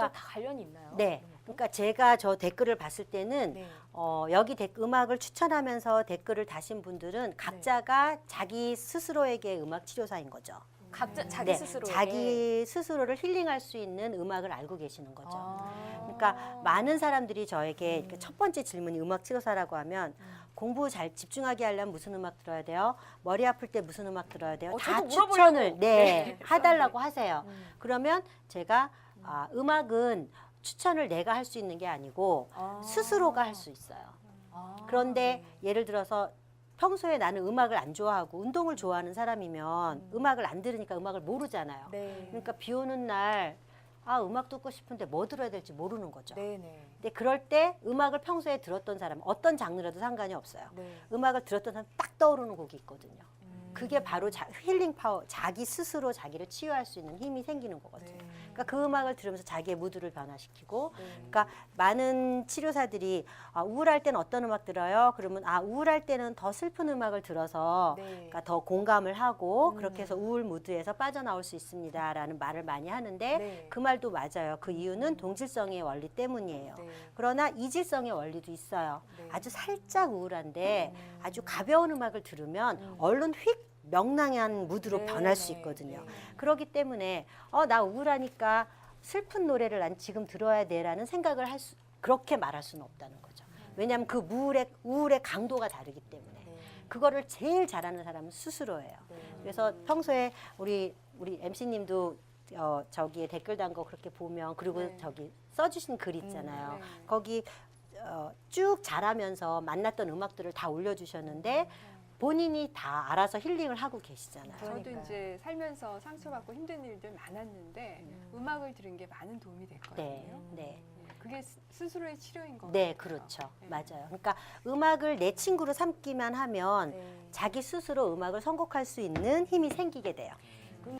그러니까 다 관련이 있나요? 네. 그러니까 제가 저 댓글을 봤을 때는 네. 어, 여기 댓- 음악을 추천하면서 댓글을 다신 분들은 각자가 자기 스스로에게 음악 치료사인 거죠. 각자 자기 네, 스스로 자기 스스로를 힐링할 수 있는 음악을 알고 계시는 거죠. 아. 그러니까 많은 사람들이 저에게 이렇게 첫 번째 질문이 음악 치료사라고 하면 공부 잘 집중하게 하려면 무슨 음악 들어야 돼요? 머리 아플 때 무슨 음악 들어야 돼요? 어, 다 저도 물어보려고. 추천을 네, 네, 해달라고 하세요. 음. 그러면 제가 아, 음악은 추천을 내가 할 수 있는 게 아니고 아. 스스로가 할 수 있어요. 아, 그런데 네. 예를 들어서 평소에 나는 음악을 안 좋아하고 운동을 좋아하는 사람이면 음. 악을안 들으니까 음악을 모르잖아요. 네. 그러니까 비 오는 날 아, 음악 듣고 싶은데 뭐 들어야 될지 모르는 거죠. 네네. 근데 그럴 때 음악을 평소에 들었던 사람, 어떤 장르라도 상관이 없어요. 네. 음악을 들었던 사람 딱 떠오르는 곡이 있거든요. 음. 그게 바로 자, 힐링 파워, 자기 스스로 자기를 치유할 수 있는 힘이 생기는 거거든요. 네. 그러니까 그 음악을 들으면서 자기의 무드를 변화시키고 네. 그러니까 많은 치료사들이 아, 우울할 때는 어떤 음악 들어요? 그러면 아 우울할 때는 더 슬픈 음악을 들어서 네. 그러니까 더 공감을 하고 음. 그렇게 해서 우울 무드에서 빠져나올 수 있습니다라는 말을 많이 하는데 네. 그 말도 맞아요. 그 이유는 동질성의 원리 때문이에요. 네. 그러나 이질성의 원리도 있어요. 네. 아주 살짝 우울한데 음. 아주 가벼운 음악을 들으면 음. 얼른 휙 명랑한 무드로 네, 변할 수 네, 있거든요. 네. 그렇기 때문에 어 나 우울하니까 슬픈 노래를 난 지금 들어야 돼라는 생각을 할 수, 그렇게 말할 수는 없다는 거죠. 왜냐하면 그 우울의 우울의 강도가 다르기 때문에 네. 그거를 제일 잘하는 사람은 스스로예요. 네. 그래서 평소에 우리 우리 MC님도 어, 저기에 댓글 단 거 그렇게 보면 그리고 네. 저기 써주신 글 있잖아요. 네. 거기 어, 쭉 잘하면서 만났던 음악들을 다 올려주셨는데 본인이 다 알아서 힐링을 하고 계시잖아요. 그러니까요. 저도 이제 살면서 상처받고 힘든 일들 많았는데 음. 악을 들은 게 많은 도움이 됐거든요. 네, 네. 네, 그게 스- 스스로의 치료인 것 네, 같아요. 그렇죠. 네. 맞아요. 그러니까 음악을 내 친구로 삼기만 하면 네. 자기 스스로 음악을 선곡할 수 있는 힘이 생기게 돼요. 음.